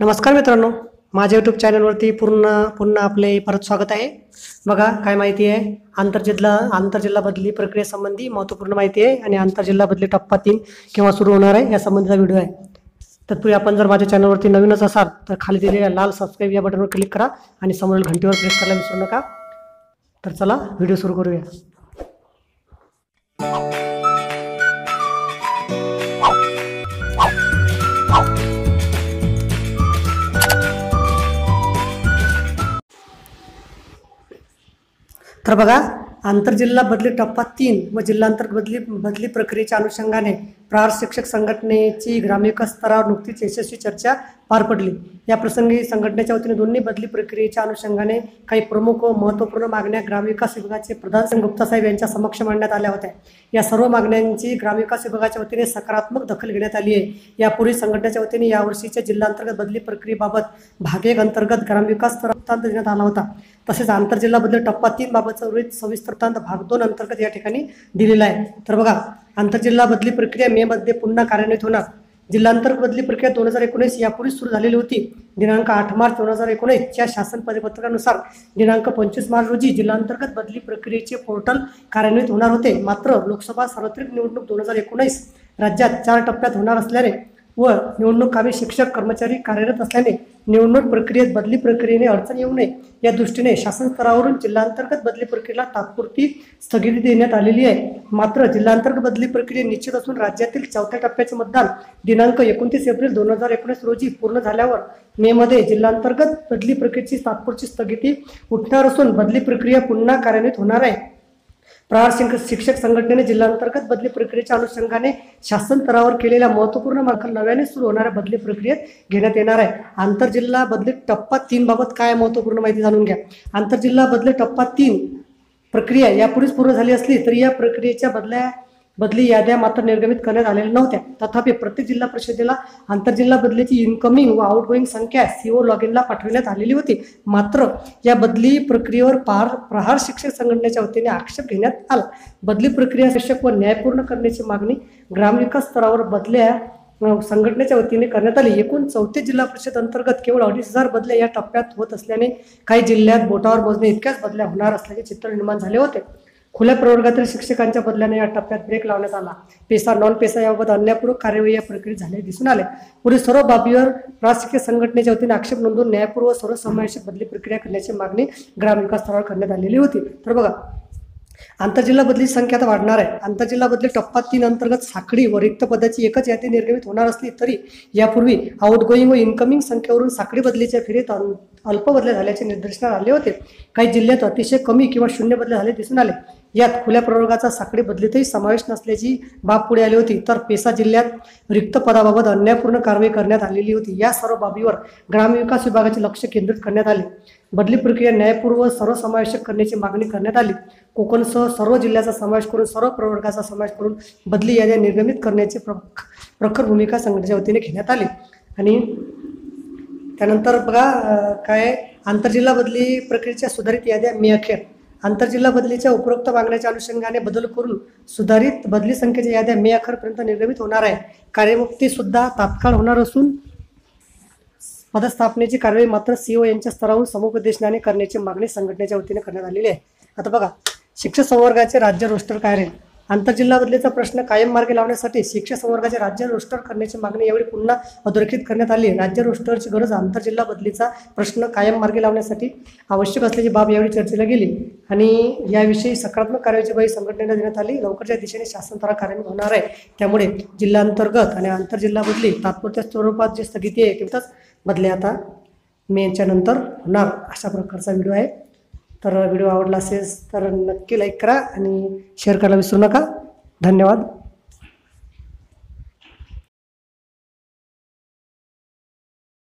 नमस्कार मित्रांनो. माझ्या यूट्यूब चॅनलवरती पूर्ण पुन्हा आपले परत स्वागत आहे. बघा काय माहिती आहे? आंतरजिल्हा आंतरजिल्हा बदली प्रक्रियेसंबंधी महत्त्वपूर्ण माहिती आहे आणि आंतरजिल्हा बदली टप्पा तीन केव्हा सुरू होणार आहे या संबंधीचा व्हिडिओ आहे. तत्पूर्वी आपण जर माझ्या चॅनलवरती नवीनच असाल तर खाली दिलेल्या लाल सबस्क्राईब या बटनवर क्लिक करा आणि समोरील घंटीवर प्रेस करायला विसरू नका. तर चला व्हिडिओ सुरू करूया. तर बघा आंतरजिल्हा बदली टप्पा तीन व जिल्हांतर बदली बदली प्रक्रियेच्या अनुषंगाने प्रहार शिक्षक संघटनेची ग्रामविकास स्तरावर नुकतीच यशस्वी चर्चा पार पडली. या प्रसंगी संघटनेच्या वतीने दोन्ही बदली प्रक्रियेच्या अनुषंगाने काही प्रमुख व महत्त्वपूर्ण मागण्या ग्रामविकास विभागाचे प्रधान गुप्ता साहेब यांच्या समक्ष मांडण्यात आल्या होत्या. या सर्व मागण्यांची ग्रामविकास विभागाच्या वतीने सकारात्मक दखल घेण्यात आली आहे. यापूर्वी संघटनेच्या वतीने यावर्षीच्या जिल्हांतर्गत बदली प्रक्रियेबाबत भाग एक अंतर्गत ग्रामविकास वृत्तांत देण्यात आला होता. तसेच आंतरजिल्हा बदली टप्पा तीन बाबतचा उर्वरित सविस्तर वृत्तांत भाग दोन अंतर्गत या ठिकाणी दिलेला आहे. तर बघा आंतरजिल्हा बदली प्रक्रिया मे मध्ये पुन्हा कार्यान्वित होणार. जिल्हांतर्गत बदली प्रक्रिया दोन हजार एकोणीस यापूर्वी सुरू झालेली होती. दिनांक आठ मार्च दोन हजार एकोणीसच्या शासन परिपत्रकानुसार दिनांक पंचवीस मार्च रोजी जिल्हांतर्गत बदली प्रक्रियेचे पोर्टल कार्यान्वित होणार होते. मात्र लोकसभा सार्वत्रिक निवडणूक दोन हजार एकोणीस राज्यात चार टप्प्यात होणार असल्याने व निवडणूक कामी शिक्षक कर्मचारी कार्यरत असल्याने निवडणूक प्रक्रियेत बदली प्रक्रियेने अडचण येऊ नये. या दृष्टीने शासन स्तरावरून जिल्हांतर्गत बदली प्रक्रियेला तात्पुरती स्थगिती देण्यात आलेली आहे. मात्र जिल्हांतर्गत बदली प्रक्रिया निश्चित असून राज्यातील चौथ्या टप्प्याचे मतदान दिनांक एकोणतीस एप्रिल दोन हजार एकोणीस रोजी पूर्ण झाल्यावर मे मध्ये जिल्हांतर्गत बदली प्रक्रियेची तात्पुरती स्थगिती उठणार असून बदली प्रक्रिया पुन्हा कार्यान्वित होणार आहे. प्रहार शिक्षक संघटनेने जिल्हांतर्गत बदली प्रक्रियेच्या अनुषंगाने शासन स्तरावर केलेल्या महत्त्वपूर्ण मागणी नव्याने सुरू होणाऱ्या बदली प्रक्रियेत घेण्यात येणार आहे. आंतरजिल्हा बदली टप्पा तीन बाबत काय महत्त्वपूर्ण माहिती जाणून घ्या. आंतरजिल्हा बदली टप्पा तीन प्रक्रिया यापूर्वीच पूर्ण झाली असली तरी या प्रक्रियेच्या बदल्या बदली याद्या मात्र निर्गमित करण्यात आलेल्या नव्हत्या. तथापि प्रत्येक जिल्हा परिषदेला आंतरजिल्हा बदलीची इनकमिंग व आउटगोईंग संख्या सीओ लॉग इनला पाठविण्यात आलेली होती. मात्र या बदली प्रक्रियेवर पार प्रहार शिक्षक संघटनेच्या वतीने आक्षेप घेण्यात आला. बदली प्रक्रिया शिक्षक व न्यायपूर्ण करण्याची मागणी ग्रामविकास स्तरावर बदल्या संघटनेच्या वतीने करण्यात आली. एकूण चौथे जिल्हा परिषद अंतर्गत केवळ अडीच हजार बदल्या या टप्प्यात होत असल्याने काही जिल्ह्यात बोटावर मोजणे इतक्याच बदल्या होणार असल्याचे चित्र निर्माण झाले होते. खुल्या प्रवर्गातील शिक्षकांच्या बदल्याने या टप्प्यात ब्रेक लावण्यात आला. पेसा नॉन पेसा याबाबत अन्यायपूर्वक कार्यवाही या प्रक्रियेत झाले दिसून आले. पुढील सर्व बाबीवर राजकीय संघटनेच्या वतीने आक्षेप नोंदवून न्यायपूर्व सर्वसमावेशक बदली प्रक्रिया करण्याची मागणी ग्रामविकास स्तरावर करण्यात आलेली होती. तर बघा आंतरजिल्हा बदली संख्या आता वाढणार आहे. आंतरजिल्हा बदली टप्पा तीन अंतर्गत साखळी व रिक्त पदाची एकच यादी निर्गमित होणार असली तरी यापूर्वी आउटगोईंग व इनकमिंग संख्येवरून साखळी बदलीच्या फेरीत अल्प बदल्या झाल्याचे निदर्शनात आले होते. काही जिल्ह्यात अतिशय कमी किंवा शून्य बदले झाले दिसून आले. यात खुल्या प्रवर्गाचा साखळी बदलीतही समावेश नसल्याची बाब पुढे आली होती. तर पेसा जिल्ह्यात रिक्त पदाबाबत अन्यायपूर्ण कारवाई करण्यात आलेली होती. या सर्व बाबीवर ग्रामविकास विभागाचे लक्ष केंद्रित करण्यात आले. बदली प्रक्रिया न्यायपूर्व सर्वसमावेशक करण्याची मागणी करण्यात आली. कोकणसह सर्व जिल्ह्याचा समावेश करून सर्व प्रवर्गाचा समावेश करून बदली याद्या निर्गमित करण्याची प्रख प्रखर भूमिका संघटनेच्या वतीने घेण्यात आली. आणि त्यानंतर बघा काय आंतरजिल्हा बदली प्रक्रियेच्या सुधारित याद्या मे अखेर आंतरजिल्हा बदलीच्या उपरोक्त मागण्याच्या अनुषंगाने बदल करून सुधारित बदली संख्येच्या याद्या मे अखेरपर्यंत निर्गमित होणार आहे. कार्यमुक्ती सुद्धा तात्काळ होणार असून पदस्थापनेची कारवाई मात्र सीओ यांच्या स्तरावरून समुपदेशनाने करण्याची मागणी संघटनेच्या वतीने करण्यात आलेली आहे. आता बघा शिक्षक संवर्गाचे राज्य रोस्टर काय राहील? आंतरजिल्हा बदलीचा प्रश्न कायम मार्गी लावण्यासाठी शिक्षक संवर्गाचे राज्य रोस्टर करण्याची मागणी यावेळी पुन्हा अधोरेखित करण्यात आली. राज्य रोस्टरची गरज आंतरजिल्हा बदलीचा प्रश्न कायम मार्गी लावण्यासाठी आवश्यक असल्याची बाब यावेळी चर्चेला गेली. आणि याविषयी सकारात्मक कार्यवाहीची बाई संघटनेला देण्यात आली. लवकरच्या दिशेने शासन स्तरावर कार्यान्वित होणार आहे. त्यामुळे जिल्हांतर्गत आणि आंतरजिल्हा बदली तात्पुरत्या स्वरूपात जी स्थगिती आहे तिथंच बदली आता मेच्या नंतर होणार अशा प्रकारचा व्हिडिओ आहे. तर व्हिडिओ आवडला असेल तर नक्की लाईक करा आणि शेअर करायला विसरू नका. धन्यवाद.